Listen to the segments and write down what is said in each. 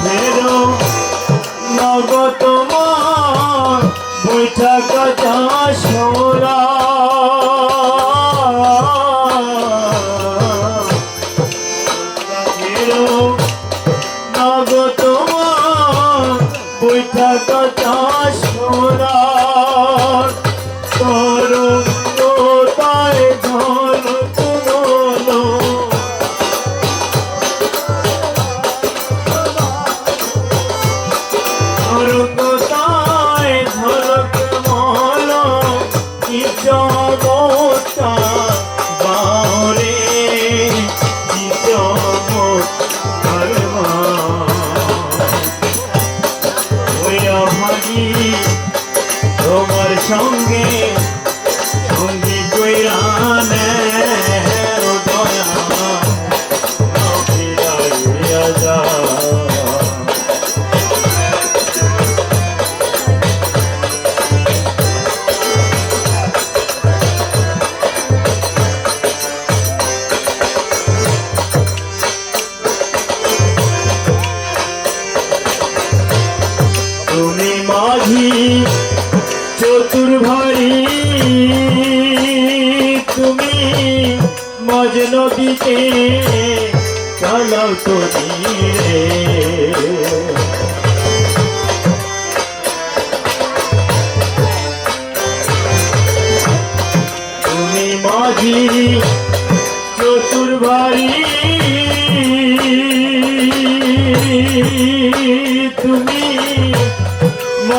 ফেরো নগত বৈঠা কথা সোরা ফেরো বুঝি চতুর্ভরি তুমি মজনবীতে চলাও তো রে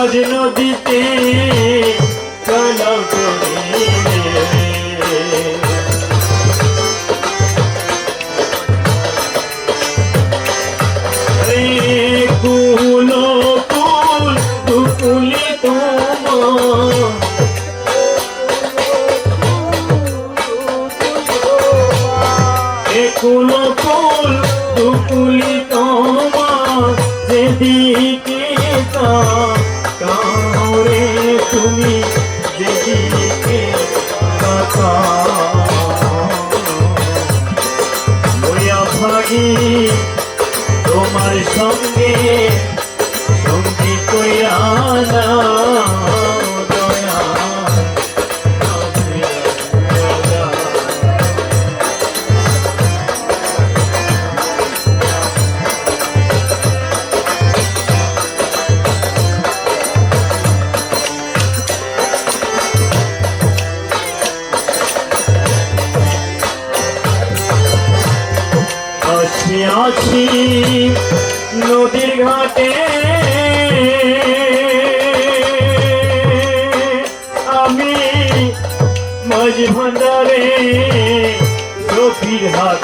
সাগর নদীতে কলক কুলো কুল দুকুলি তোমার কুলো কুল দুকুলি নদীর ঘাটে। আমি মাঝ ভান্ডারে সফির হাত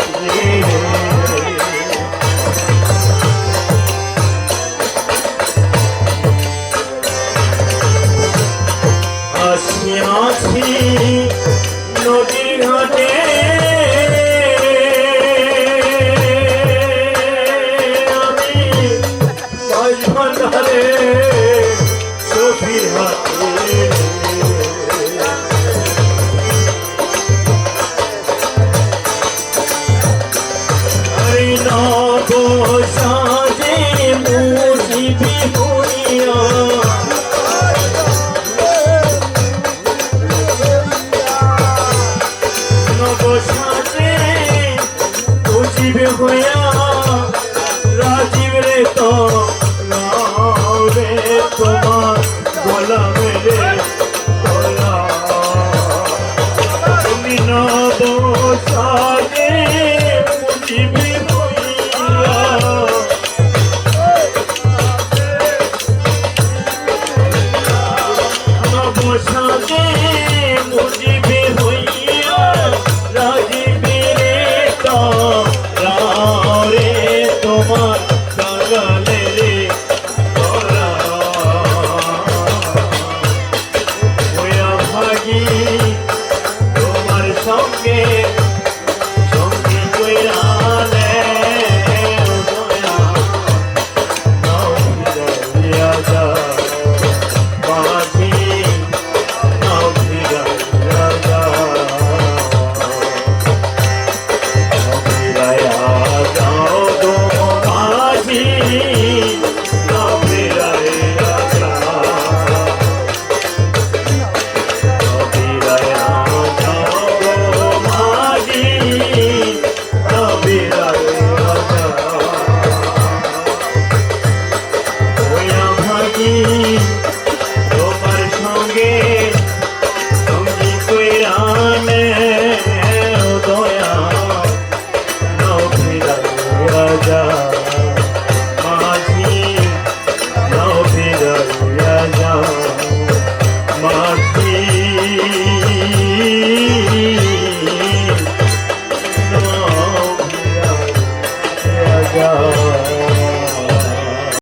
Hello. Oh.